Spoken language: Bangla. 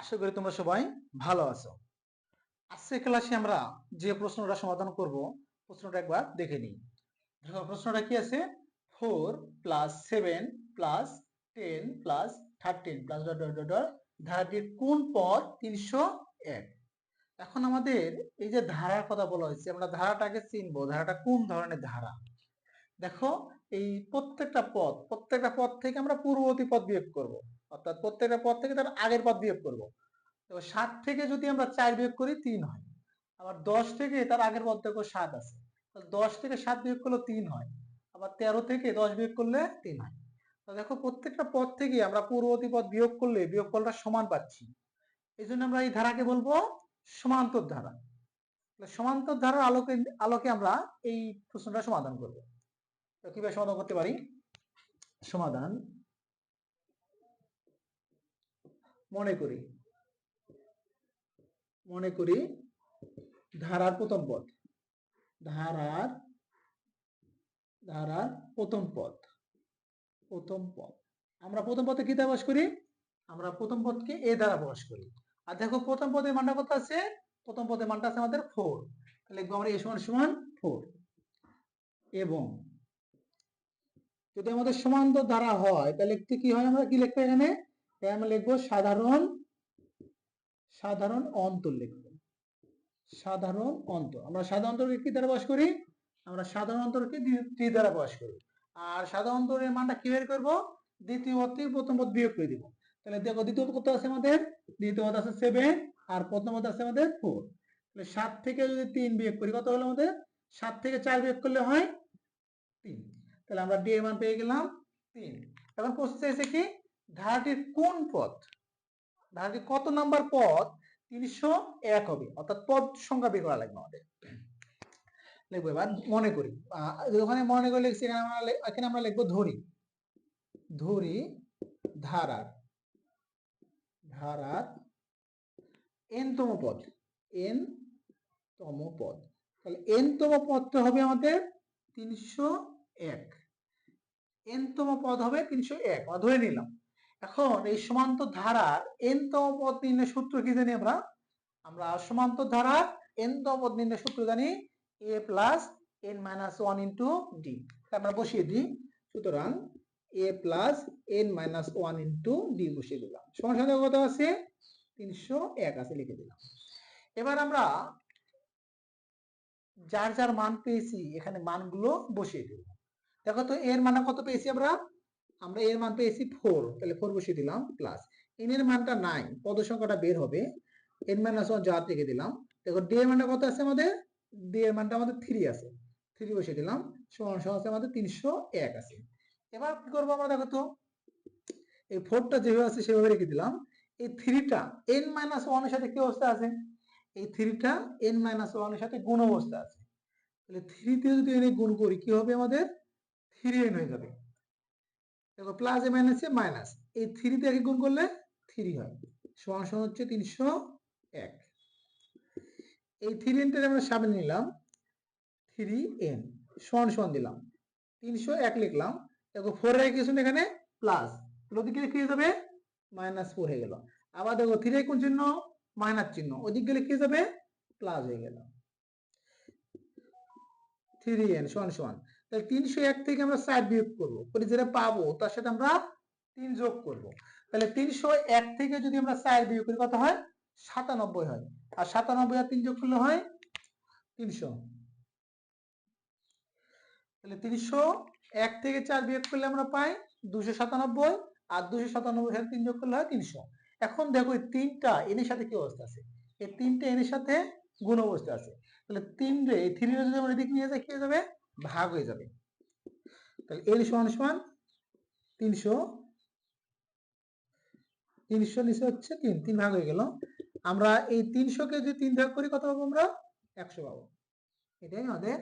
আশা করি তোমরা সবাই ভালো আছো। আজকে ক্লাসে আমরা যে প্রশ্নটা সমাধান করব, প্রশ্নটা একবার দেখে নিই। দেখো, প্রশ্নটা কি আছে? Four plus seven plus ten plus thirteen plus dot dot dot ধারাটির কোন পদ? তিনশো এক। এখন আমাদের এই যে ধারার কথা বলা হয়েছে, আমরা ধারাটাকে চিনবো। ধারাটা কোন ধরনের ধারা? দেখো এই প্রত্যেকটা পদ প্রত্যেকটা পদ থেকে আমরা পূর্ববর্তী পদ বিয়োগ করব। অর্থাৎ প্রত্যেকটা পদ থেকে তার আগের পদ বিয়োগ করব। তো সাত থেকে যদি আমরা চার বিয়োগ করি, তিন হয়। আবার দশ থেকে তার আগের পদ দেখো সাত আছে। দশ থেকে সাত বিয়োগ করলে তিন হয়। আবার তেরো থেকে দশ বিয়োগ করলে তিন হয়। তো দেখো প্রত্যেকটা পদ থেকে আমরা পূর্ববর্তী পদ বিয়োগ করলে বিয়োগ ফলটা সমান পাচ্ছি। এই জন্য আমরা এই ধারাকে বলব সমান্তর ধারা। সমান্তর ধারার আলোকে আলোকে আমরা এই প্রশ্নটা সমাধান করব। তো কীভাবে সমাধান করতে পারি? সমাধান মনে করি মনে করি ধারার প্রথম পদ, ধারার ধারার প্রথম পদ প্রথম পদ। আমরা প্রথম পদে কি দ্বারা করি? আমরা প্রথম পদকে এ দ্বারা প্রকাশ করি। আর দেখো প্রথম পদের মানটা কত আছে? প্রথম পদের মানটা আছে আমাদের ফোর লিখব আমরা এ সমান সমান ফোর এবং যদি আমাদের সমান্তর ধারা হয়, তাহলে লিখতে কি হয় আমরা কি লিখব এখানে? আমরা লিখব সাধারণ সাধারণ অন্তর লিখব। সাধারণ অন্তর। আমরা সাধারণ অন্তরকে কি দ্বারা প্রকাশ করি? আমরা সাধারণ অন্তরকে টি দ্বারা প্রকাশ করি। আর সাধারণ অন্তরের মানটা কি বের করব? দ্বিতীয় পদ থেকে প্রথম পদ বিয়োগ করে দিব। তাহলে দেখো দ্বিতীয় পদ কত আছে আমাদের? দ্বিতীয় পদ আছে সেভেন আর প্রথম পদ আছে আমাদের ফোর তাহলে সাত থেকে যদি তিন বিয়োগ করি, কত হলো আমাদের? সাত থেকে চার বিয়োগ করলে হয় তিন। তাহলে আমরা ডি এর মান পেয়ে গেলাম তিন। এখন প্রশ্ন চাইছে কি? ধারাটির কোন পথ? ধারাটির কত নাম্বার পথ? তিনশো এক হবে। অর্থাৎ পদ সংখ্যা বের করা লাগবে আমাদের। লিখব এবার, মনে করি। ওখানে মনে করে লিখছি, এখানে আমরা এখানে আমরা লিখব ধরি। ধরি ধারার ধারার এন তম পদ এন তম পদ। তাহলে এন তম পদটা হবে আমাদের তিনশো এক। এন তম পদ হবে তিনশো এক ধরে নিলাম। এখন এই সমান্তর ধারার এন তম পদ নির্ণয় সূত্র কি জানি আমরা? আমরা সমান্তর ধারার এন তম পদ নির্ণয় সূত্র জানি a plus n minus one into d আমরা বসিয়ে দিই। সুতরাং a plus n minus one into d বসিয়ে দিলাম। সমান সঙ্গে কত আছে? তিনশো এক আছে, লিখে দিলাম। এবার আমরা যার যার মান পেয়েছি, এখানে মানগুলো বসিয়ে দেব দেখো তো এর মান কত পেয়েছি আমরা? আমরা এর মান পেয়েছি ফোর তাহলে ফোর বসিয়ে দিলাম প্লাস এন এর মানটা নাই পদ সংখ্যাটা বের হবে এন মাইনাস ওয়ান যার থেকে দিলাম, দেখো ডি এর মানটা কত আছে আমাদের? ডি এর মানটা আমাদের থ্রি আছে থ্রি বসিয়ে দিলাম, সমান সমান আছে আমাদের তিনশো এক আছে, এবার কি করব আমরা দেখো তো, এই ফোরটা যেভাবে আছে সেভাবে রেখে দিলাম, এই থ্রিটা এন মাইনাস ওয়ানের সাথে কি অবস্থা আছে? এই থ্রিটা এন মাইনাস ওয়ানের সাথে গুণ অবস্থা আছে, তাহলে থ্রিতে যদি এনে গুণ করি, কি হবে আমাদের? থ্রি এন হয়ে যাবে। দেখো plus a minus a minus এই থ্রিতে একে গুণ করলে থ্রি হয়। সমান সমান হচ্ছে তিনশো এক। এই থ্রি এনটা আমরা সামনে নিলাম। থ্রি এন সমান সমান দিলাম। তিনশো এক লিখলাম। দেখো ফোর রেখে গেছেন এখানে প্লাস ওদিকে কি হয়ে যাবে? মাইনাস ফোর হয়ে গেল। আবার দেখো থ্রি কোন চিহ্ন মাইনাস চিহ্ন। ওদিক গেলে কি যাবে? প্লাস হয়ে গেল। থ্রি এন সমান সমান। তাহলে তিনশো এক থেকে আমরা চার বিয়োগ করব। করে যেটা পাবো, তার সাথে আমরা তিন যোগ করব। তাহলে তিনশো এক থেকে যদি আমরা চার বিয়োগ করি, কত হয়? সাতানব্বই হয়। আর সাতানব্বই আর তিন যোগ করলে হয়? তিনশো। তাহলে তিনশো এক থেকে চার বিয়োগ করলে আমরা পাই দুশো সাতানব্বই, আর দুশো সাতানব্বই সাথে তিন যোগ করলে হয় তিনশো। এখন দেখো এই তিনটা এনের সাথে কি অবস্থা আছে? এই তিনটা এনের সাথে গুণ অবস্থা আছে। তাহলে তিন রে এই থ্রি যদি আমরা এদিকে নিয়ে যাই, কি হয়ে যাবে? ভাগ হয়ে যাবে। তাহলে এর সমান সমান তিনশো তিনশো নিচে হচ্ছে তিন তিন ভাগ হয়ে গেল। আমরা এই তিনশোকে যদি তিন ভাগ করি কত পাবো আমরা? একশো পাবো। এটাই আমাদের